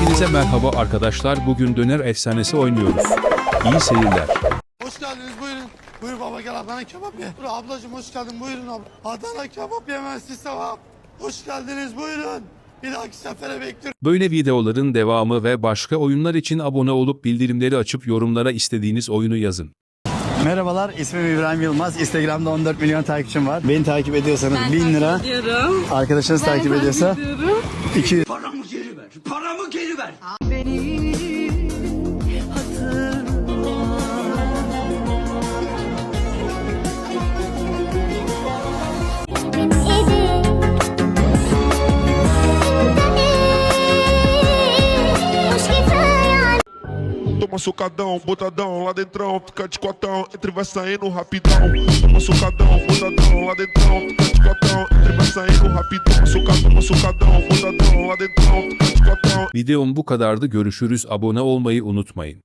Hepinize merhaba arkadaşlar. Bugün döner efsanesi oynuyoruz. İyi seyirler. Hoş geldiniz buyurun. Buyur baba gel Adana kebap ye. Buyur ablacığım hoş geldin buyurun abla. Adana kebap yemesi sevap. Hoş geldiniz buyurun. Bir dahaki sefere bekliyorum. Böyle videoların devamı ve başka oyunlar için abone olup bildirimleri açıp yorumlara istediğiniz oyunu yazın. Merhabalar, ismim İbrahim Yılmaz. Instagram'da 14 milyon takipçim var. Beni takip ediyorsanız 1000 lira, Diyorum. arkadaşınız takip ediyorsa 200 Paramı geri ver. Paramı geri ver. Toma socadão, botadão, lá dentrão, fica de cotão, entre vai saindo rapidão. Toma socadão, botadão, lá dentrão, fica de cotão, entre vai saindo rapidão. Socadão, toma Videom bu kadardı. Görüşürüz. Abone olmayı unutmayın.